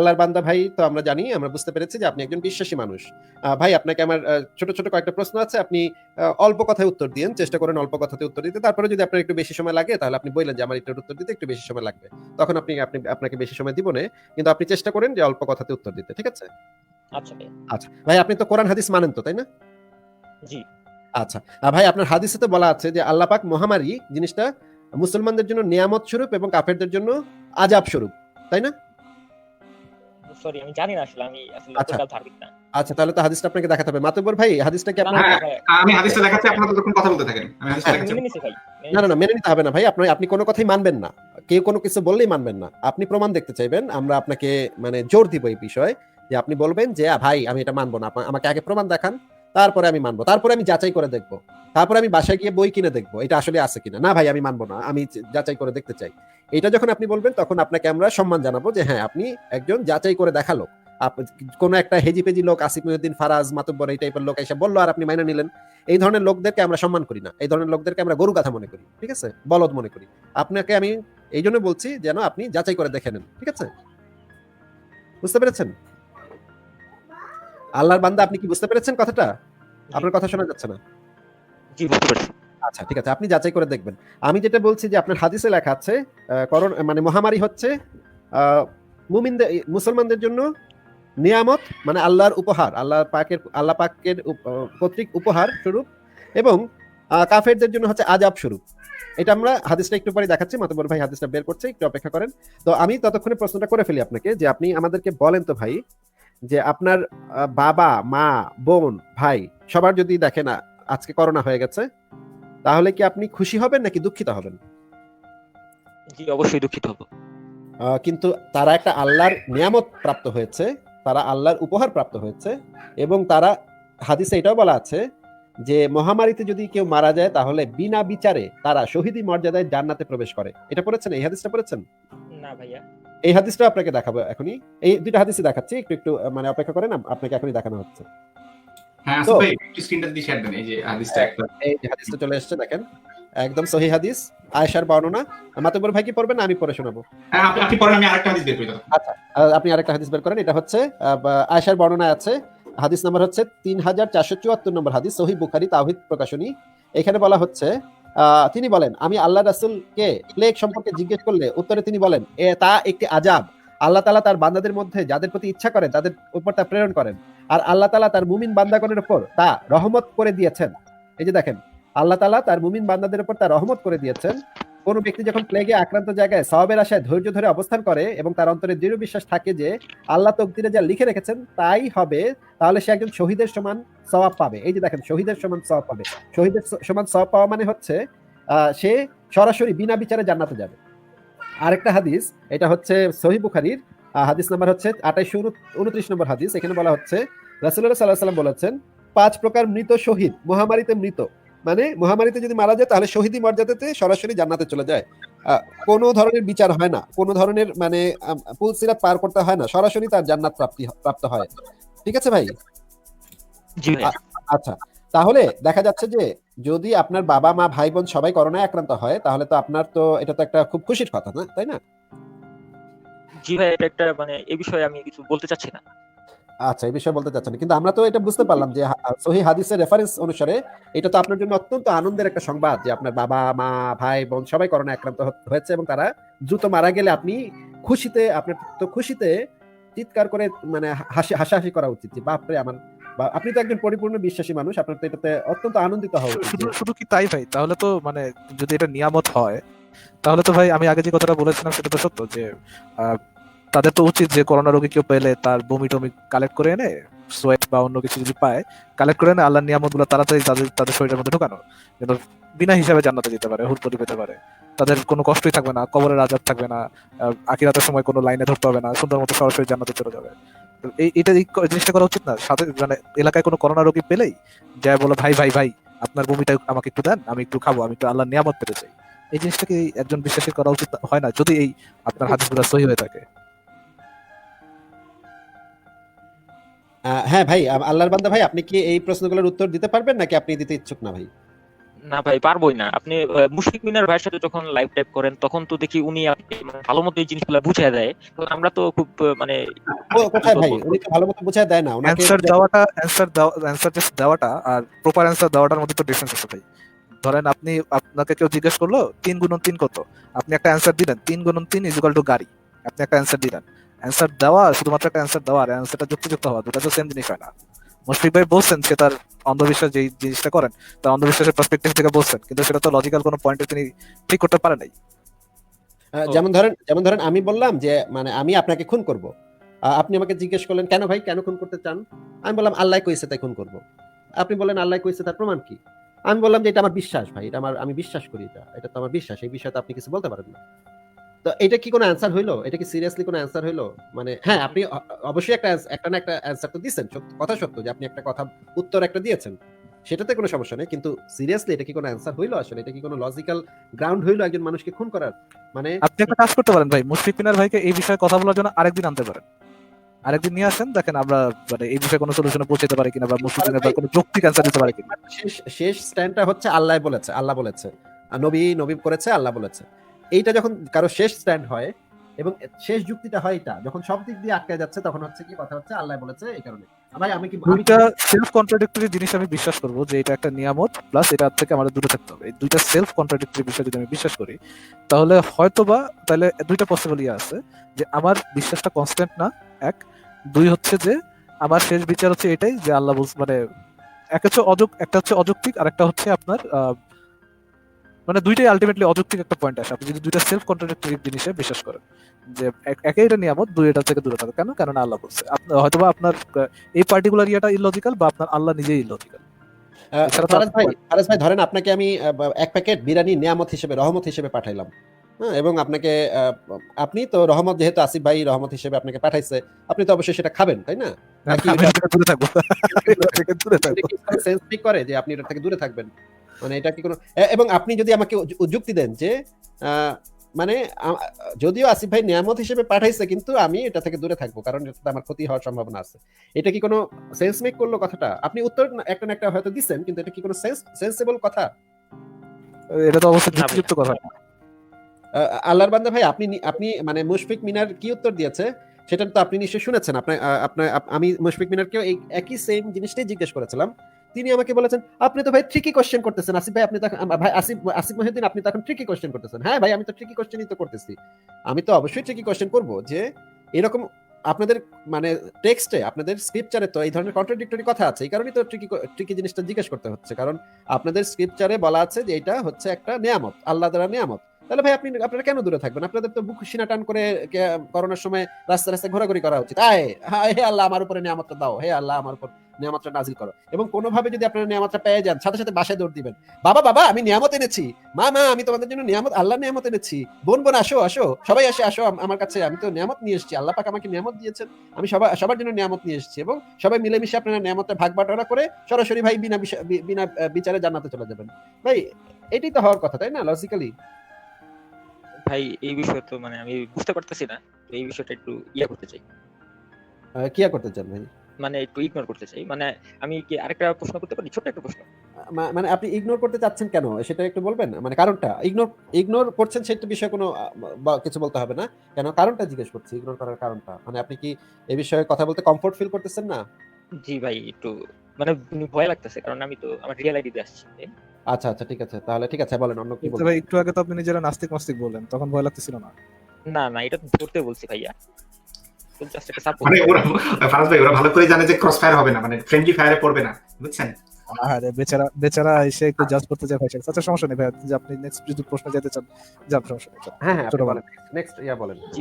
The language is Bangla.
আল্লাহর বান্দা ভাই তো আমরা জানি আমরা বুঝতে পেরেছি যে আপনি একজন বিশ্বাসী মানুষ। ভাই আপনাকে আমার ছোট ছোট কয়েকটা প্রশ্ন আছে। আপনি অল্প কথায় উত্তর দিন চেষ্টা করেন অল্প কথাতে উত্তর দিতে। তারপরে যদি আপনার একটু বেশি সময় লাগে তাহলে আপনি বললেন যে আমার এটার উত্তর দিতে একটু বেশি সময় লাগবে। তখন আপনি আপনি আপনাকে বেশি সময় দিব না কিন্তু আপনি চেষ্টা করেন যে অল্প কথাতে উত্তর দিতে ঠিক আছে? আচ্ছা আচ্ছা ভাই আপনি তো কোরআন হাদিস মানেন তো তাই না? জি। আচ্ছা ভাই আপনার হাদিসে তো বলা আছে যে আল্লাহ পাক মহামারী জিনিসটা মুসলমানদের জন্য নিয়ামত স্বরূপ এবং কাফেরদের জন্য আজাব স্বরূপ তাই না? সরি আমি জানি না আসলে আমি আসলে আচ্ছা। টোটাল ধার্মিক না। আচ্ছা তাহলে তো হাদিসটা আপনাকে দেখাতে হবে। মাতব্বর ভাই হাদিসটা কি না, আপনার না, হ্যাঁ, আমি হাদিসটা দেখাচ্ছি আপনারা ততক্ষণ কথা বলতে থাকেন। আমি হাদিসটা হ্যাঁ, দেখাচ্ছি। না না না মেনে নিতে হবে না ভাই। আপনি আপনি কোনো কথাই মানবেন না। কেউ কোনো কিছু বললেই মানবেন না। আপনি প্রমাণ দেখতে চাইবেন আমরা আপনাকে মানে জোর দিব এই বিষয়ে যে আপনি বলবেন যে ভাই আমি এটা মানবো না। আমাকে আগে প্রমাণ দেখান। তারপরে আমি মানবো। তারপরে আমি যাচাই করে দেখব। তারপরে আমি বাসায় গিয়ে বই কিনে দেখব। এটা আসলে আছে কিনা? না ভাই, আমি মানবো না। আমি যাচাই করে দেখতে চাই। এটা যখন আপনি বলবেন, তখন আপনাকে আমরা সম্মান জানাব যে হ্যাঁ আপনি একজন যাচাই করে দেখাল কোনো একটা হেজি পেজি লোক, আসিফ মহিউদ্দিন, ফারাজ, মাতুব্বর এই টাইপের লোক এসে বলল, আর আপনি মাইনে নিলেন। এই ধরনের লোকদেরকে আমরা সম্মান করি না। এই ধরনের লোকদেরকে আমরা গরু গাথা মনে করি, ঠিক আছে? বলদ মনে করি। আপনাকে আমি এই জন্য বলছি যেন আপনি যাচাই করে দেখে নেন, ঠিক আছে? বুঝতে পেরেছেন? আল্লাহর বান্দা আপনি কি বুঝতে পেরেছেন কথাটা? আপনার কথা শোনা যাচ্ছে না। জি বুঝতে পারছি। আচ্ছা ঠিক আছে আপনি যাচাই করে দেখবেন। আমি যেটা বলছি যে আপনার হাদিসে লেখা আছে করোনা মানে মহামারী হচ্ছে মুমিনদের মুসলমানদের জন্য নিয়ামত মানে আল্লাহর উপহার আল্লাহ পাকের আল্লাহ পাকের কর্তৃক উপহার স্বরূপ এবং কাফেরদের জন্য হচ্ছে আজাব স্বরূপ। এটা আমরা হাদিসটা একটু পরে দেখাচ্ছি মাতবর ভাই হাদিসটা বের করছে একটু অপেক্ষা করেন। তো আমি ততক্ষণে প্রশ্নটা করে ফেলি আপনাকে যে আপনি আমাদেরকে বলেন তো ভাই যে আপনার বাবা মা বোন ভাই সবার যদি দেখেন আজকে করোনা হয়ে গেছে তাহলে কি আপনি খুশি হবেন নাকি দুঃখিত হবেন? জি অবশ্যই দুঃখিত হব। কিন্তু তারা একটা আল্লাহর নিয়ামত প্রাপ্ত হয়েছে তারা আল্লাহর উপহার প্রাপ্ত হয়েছে এবং তারা হাদিসে এটাও বলা আছে যে মহামারীতে যদি কেউ মারা যায় তাহলে বিনা বিচারে তারা শহীদি মর্যাদায় জান্নাতে প্রবেশ করে। এটা পড়েছেন? এই হাদিসটা পড়েছেন? না ভাইয়া। এই হাদিসটা আপনাকে দেখাবো এখনই। এই দুইটা হাদিসই দেখাচ্ছি একটু একটু মানে অপেক্ষা করেন আপনাকে এখনই দেখানো হচ্ছে। হ্যাঁ ভাই একটু স্ক্রিনটা দিয়ে শেয়ার দেন এই যে হাদিসটা একটা এই হাদিসটা চলে এসেছে দেখেন। একদম সহি হাদিস আয়েশার বর্ণনা। মাতবর ভাই কি পড়বেন? না আমি পড়ে শোনাবো। হ্যাঁ আপনি পড়েন আমি আরেকটা হাদিস বের করি তখন। আপনি আরেকটা হাদিস বের করেন এটা হচ্ছে আয়েশার বর্ণনায় আছে। হাদিস নাম্বার হচ্ছে তিন হাজার চারশো চুয়াত্তর নম্বর হাদিস সহি বুখারি তাওহিদ প্রকাশনী। এখানে বলা হচ্ছে তিনি বলেন, আমি আল্লাহ রাসুলকে প্লেগ সম্পর্কে জিজ্ঞেস করলে উত্তরে তিনি বলেন, এ তা একটি আজাব আল্লাহ তালা তার বান্দাদের মধ্যে যাদের প্রতি ইচ্ছা করেন, তাদের উপর তা প্রেরণ করেন। আর আল্লাহ তালা তার মুমিন বান্দাগণের উপর তা রহমত করে দিয়েছেন। এই যে দেখেন, আল্লাহ তালা তার মুমিন বান্দাদের উপর তা রহমত করে দিয়েছেন। কোন ব্যক্তি যখন প্লেগে আক্রান্ত জায়গায় সবের আশায় ধৈর্য ধরে অবস্থান করে এবং তার অন্তরে দৃঢ় বিশ্বাস থাকে যে আল্লাহ তকদিরে যা লিখে রেখেছেন তাই হবে, তাহলে সে একজন শহীদের সমান সওয়াব পাবে। এই যে দেখেন, শহীদের সমান সওয়াব পাবে। শহীদের সমান সওয়াব পাওয়া মানে হচ্ছে সে সরাসরি বিনা বিচারে জান্নাতে যাবে। আরেকটা হাদিস, এটা হচ্ছে সহি বুখারির হাদিস নাম্বার হচ্ছে আঠাইশো উনত্রিশ নম্বর হাদিস। এখানে বলা হচ্ছে রাসুল্লাহ সাল্লাহ সাল্লাম বলেছেন, পাঁচ প্রকার মৃত শহীদ, মহামারীতে মৃত। মানে মহামারীতে যদি মারা যায় তাহলে শহীদি মর্যাদাতে সরাসরি জান্নাতে চলে যায়। কোনো ধরনের বিচার হয় না। কোনো ধরনের মানে আম, পুলসিরাত পার করতে হয় না। সরাসরি তার জান্নাত প্রাপ্তি প্রাপ্ত হয়। ঠিক আছে ভাই? আচ্ছা। তাহলে দেখা যাচ্ছে যে যদি আপনার বাবা মা ভাই বোন সবাই করোনায় আক্রান্ত হয় তাহলে তো আপনার তো এটা তো একটা খুব খুশির কথা না? তাই না? জি ভাই এটা একটা মানে এই বিষয়ে আমি কিছু বলতে চাচ্ছি না। আচ্ছা এই বিষয়ে বলতে চাচ্ছেন কিন্তু আমরা তো এটা বুঝতে পারলাম যে সহি হাদিসের রেফারেন্স অনুসারে এটা তো আপনার জন্য অত্যন্ত আনন্দের একটা সংবাদ যে আপনার বাবা মা ভাই বোন সবাই করোনা আক্রান্ত হয়েছে এবং তারা দ্রুত মারা গেলে আপনি খুশিতে আপনার তো খুশিতে চিৎকার করে মানে হাসি হাসাহাসি করা উচিত যে বাপরে আমার আপনি তো একজন পরিপূর্ণ বিশ্বাসী মানুষ আপনার তো এটাতে অত্যন্ত আনন্দিত হওয়া উচিত। শুধু শুধু কি তাই ভাই? তাহলে তো মানে যদি এটা নিয়ামত হয় তাহলে তো ভাই আমি আগে যে কথাটা বলেছিলাম সেটা তো সত্য যে তাদের তো উচিত যে করোনা রোগী কেউ পেলে তার বমি টমি কালেক্ট করে এনে সোয়েট বা অন্য কিছু যদি পায় কালেক্ট করে এনে আল্লাহর নিয়ামতগুলো তাড়াতাড়ি তাদের তাদের শরীরের মধ্যে ঢোকানো। যেন বিনা হিসাবে জান্নাতে যেতে পারে হুট করে পেতে পারে। তাদের কোনো কষ্টই থাকবে না কবরের আজাব থাকবে না আহ, আখিরাতের সময় কোনো লাইনে ধরতে হবে না সুন্দর মতো সরাসরি জান্নাতে চলে যাবে। এই এটা জিনিসটা করা উচিত না। সাথে মানে এলাকায় কোনো করোনা রোগী পেলেই যায় বলো ভাই ভাই ভাই আপনার বমিটা আমাকে একটু দেন আমি একটু খাব আমি একটু আল্লাহ নিয়ামত পেতে চাই। এই জিনিসটা কি একজন বিশ্বাসী করা উচিত হয় না যদি এই আপনার হাদিসগুলো সহি হয়ে থাকে। হ্যাঁ ভাই আল্লাহর বান্দা ভাই আপনি কি এই প্রশ্নগুলোর উত্তর দিতে পারবেন নাকি আপনি দিতে ইচ্ছুক না ভাই? না ভাই পারবোই না। আপনি মুশফিক মিনার ভাইয়ের সাথে যখন লাইভ টাইপ করেন তখন তো দেখি উনি মানে ভালো মতো এই জিনিসগুলো বুঝিয়ে দেয়। তো আমরা তো খুব মানে কোথায় ভাই? উনি তো ভালো মতো বুঝায় দেয় না। ওনাকে অ্যান্সার দেওয়াটা অ্যান্সার অ্যান্সার জাস্ট দেওয়াটা আর প্রপার অ্যান্সার দেওয়াটার মধ্যে তো ডিফারেন্স আছে ভাই। ধরেন আপনি আপনাকে কেউ জিজ্ঞেস করল তিন গুণন তিন কত? আপনি একটা অ্যান্সার দিলেন তিন গুণন তিন ইজ ইজিক্যাল টু গাড়ি। আপনি একটা অ্যান্সার দিলেন। অ্যান্সার দেওয়া শুধুমাত্র একটা অ্যান্সার দেওয়া আর অ্যান্সারটা যুক্তিযুক্ত হওয়া দুটা তো সেম জিনিস হয় না। মুশফিক ভাই বলছেন সে তার অন্ধবিশ্বাস যেই জিনিসটা করেন তার অন্ধবিশ্বাসের পার্সপেক্টিভ থেকে বলছেন কিন্তু সেটা তো লজিক্যাল কোনো পয়েন্টে তিনি ঠিক করতে পারেন নাই। যেমন ধরেন যেমন ধরেন আমি বললাম যে মানে আমি আপনাকে খুন করব। আপনি আমাকে জিজ্ঞেস করলেন কেন ভাই কেন খুন করতে চান? আমি বললাম আল্লাহ কইছে তাই খুন করব। আপনি বললেন আল্লাহ কইছে তার প্রমাণ কি? আমি বললাম যে এটা আমার বিশ্বাস ভাই এটা আমার আমি বিশ্বাস করি এটা এটা তো আমার বিশ্বাস এই বিষয়ে তো আপনি কিছু বলতে পারেন না। তো এটা কি কোনো অ্যান্সার হইল? এটা কি সিরিয়াসলি কোনো অ্যান্সার হইল? মানে হ্যাঁ আপনি অবশ্যই একটা একটা না একটা অ্যান্সার তো দিয়েছেন কথা সত্য যে আপনি একটা কথা উত্তর একটা দিয়েছেন। সেটাতে কোনো সমস্যা নেই কিন্তু সিরিয়াসলি এটা কি কোনো অ্যান্সার হইল আসলে? এটা কি কোনো লজিক্যাল গ্রাউন্ড হইল একজন মানুষকে খুন করার? মানে আপনি একটা কাজ করতে পারেন ভাই মুশফিক মিনার ভাইকে এই বিষয়ে কথা বলার জন্য আরেকদিন আনতে পারেন। আরেকদিন নিয়ে আসেন দেখেন আমরা মানে এই বিষয়ে কোনো সলিউশনে পৌঁছাতে পারি কিনা বা মুশফিক মিনার ভাই কোনো যৌক্তিক অ্যান্সার দিতে পারে কিনা। শেষ শেষ স্ট্যান্ডটা হচ্ছে আল্লাহ বলেছে আল্লাহ বলেছে। আর নবী নবী করেছে আল্লাহ বলেছে। এইটা যখন কারও শেষ স্ট্যান্ড হয় এবং শেষ যুক্তিটা হয় এটা, যখন সব দিক দিয়ে আটকে যাচ্ছে, তখন হচ্ছে কি কথা হচ্ছে, আল্লাহ বলেছে এই কারণে। ভাই, আমি কি দুইটা সেলফ কন্ট্রাডিক্টরি জিনিস আমি বিশ্বাস করব যে এটা একটা নিয়ামত প্লাস এটা থেকে আমাদের দূরে থাকতে হবে। এই দুইটা সেলফ কন্ট্রাডিক্টরি বিষয় যদি আমি বিশ্বাস করি, তাহলে হয়তোবা তাহলে দুইটা পসিবল ইয়ে আছে। যে আমার বিশ্বাসটা কনস্ট্যান্ট না, এক। দুই হচ্ছে যে আমার শেষ বিচার হচ্ছে এটাই যে আল্লাহ মানে এক হচ্ছে অযোগ একটা হচ্ছে অযৌক্তিক আর একটা হচ্ছে আপনার মানে দুইটাই আলটিমেটলি অযৌক্তিক একটা পয়েন্ট আসে। আপনি যদি দুইটা সেলফ কন্ট্রাডিক্টরি জিনিসে বিশ্বাস করেন যে এক- এটা নিয়ামত দুই এটা থেকে দূরে থাকো কেন? কারণ আল্লাহ বলছে আপনার হয়তোবা আপনার এই পার্টিকুলার ইয়েটা ইলজিক্যাল বা আপনার আল্লাহ নিজেই ইলজিক্যাল ফারাজ ভাই ফারাজ ভাই ধরেন আপনাকে আমি এক প্যাকেট বিরিয়ানি নিয়ামত হিসেবে রহমত হিসেবে পাঠাইলাম। হ্যাঁ এবং আপনাকে আপনি তো রহমত যেহেতু আসিফ ভাই রহমত হিসেবে আপনাকে পাঠাইছে আপনি তো অবশ্যই সেটা খাবেন তাই না? সেন্স করে যে আপনি এটা থেকে দূরে থাকবেন? মানে এটা কি কোনো এবং আপনি যদি আমাকে যুক্তি দেন যে মানে যদিও আসিফ ভাই নিয়ামত হিসেবে পাঠাইছে কিন্তু আমি এটা থেকে দূরে থাকব কারণ এটাতে আমার ক্ষতি হওয়ার সম্ভাবনা আছে। এটা কি কোনো সেন্স মেক করল কথাটা? আপনি উত্তর একটা না একটা হয়তো দিচ্ছেন কিন্তু এটা কি কোনো সেন্স সেন্সেবল কথা? এটা তো অবশ্যই যুক্তিযুক্ত কথা। আল্লাহর বান্দা ভাই আপনি আপনি মানে মুশফিক মিনার কি উত্তর দিয়েছে? সেটা তো আপনি নিশ্চয়ই শুনেছেন। আপনার আহ, আপনার আমি মুশফিক মিনারকেও এই একই সেম জিনিসটাই জিজ্ঞেস করেছিলাম। তিনি আমাকে বলেছেন, আপনি তো ভাই ট্রিকি কোশ্চেন করতেছেন, আসিফ ভাই, আপনি তখন ভাই, আসিফ আসিফ মহিউদ্দিন, আপনি তখন ট্রিকি কোশ্চেন করতেছেন। হ্যাঁ ভাই, আমি তো ট্রিকি কোশ্চেনই তো করতেছি। আমি তো অবশ্যই ট্রিকি কোশ্চেন করব যে, এরকম আপনাদের মানে টেক্সটে আপনাদের স্ক্রিপচারে তো এই ধরনের কন্ট্রাডিক্টরি কথা আছে, এই কারণেই তো ট্রিকি ট্রিকি জিনিসটা জিজ্ঞেস করতে হচ্ছে। কারণ আপনাদের স্ক্রিপচারে বলা আছে যে, এটা হচ্ছে একটা নিয়ামত, আল্লাহ দ্বারা নিয়ামত। তাহলে ভাই আপনি আপনারা কেন দূরে থাকবেন? আপনাদের তো বুক সিনা টান করে করোনার সময় রাস্তা রাস্তায় ঘোরাঘুরি করা উচিত। আয় হায়, হে আল্লাহ আমার উপরে নিয়ামতটা দাও। হে আল্লাহ আমার উপর নিয়ামতটা নাজিল করো। এবং কোনোভাবে যদি আপনারা নিয়ামতটা পেয়ে যান সাথে সাথে বাসায় দৌড় দিবেন। বাবা বাবা আমি নিয়ামত এনেছি। মা মা আমি তোমাদের জন্য নিয়ামত আল্লাহ নিয়ামত এনেছি। বোন বোন আসো আসো সবাই আসে আসো আম- আমার কাছে। আমি তো নিয়ামত নিয়ে এসেছি। আল্লাহ পাক আমাকে নিয়ামত দিয়েছেন। আমি সবাই সবার জন্য নিয়ামত নিয়ে এসেছি এবং সবাই মিলেমিশে আপনারা নিয়ামতটা ভাগ বাটোয়ারা করে সরাসরি ভাই বিনা বিনা বিচারে জান্নাতে চলে যাবেন। ভাই এটাই তো হওয়ার কথা তাই না? লজিক্যালি ভাই এই বিষয়ে তো মানে আমি বুঝতে পারতেছি না তো এই বিষয়টা একটু ইয়ে করতে চাই। কি আর করতে চান ভাই? মানে একটু ইগনোর করতে চাই। মানে আমি কি আরেকটা প্রশ্ন করতে পারি? ছোট একটা প্রশ্ন। মানে আপনি ইগনোর করতে চাচ্ছেন কেন? সেটা একটু বলবেন? মানে কারণটা? ইগনোর ইগনোর করছেন সেটা বিষয়ে কোনো বা- কিছু বলতে হবে না। কেন? কারণটা জিজ্ঞেস করছি ইগনোর করার কারণটা। মানে আপনি কি এই বিষয়ে কথা বলতে কমফোর্ট ফিল করতেছেন না? জি ভাই একটু মানে ভয় লাগতেছে কারণ আমি তো আমার রিয়েল আইডিতে আসছি। আচ্ছা আচ্ছা ঠিক আছে। তাহলে ঠিক আছে বলেন অন্য কি ভাই একটু আগে তো আপনি নিজেরা নাস্তিক মাস্তিক বললেন তখন ভয় লাগতেছিল না। না না এটা ধরতে বলছি ভাইয়া। মানে ওরা ফারাজ ভাই ওরা ভালো করে জানে যে ক্রস ফায়ার হবে না মানে ফ্রেন্ডলি ফায়ারে পড়বে না বুঝছেন? আরে বেচারা বেচারা এসে একটু জাজ করতে যায় ভাই আচ্ছা সমস্যা নেই ভাই আপনি নেক্সট যদি প্রশ্ন যেতে চান যান সমস্যা নেই হ্যাঁ হ্যাঁ ছোট বলেন। নেক্সট ইয়া বলেন।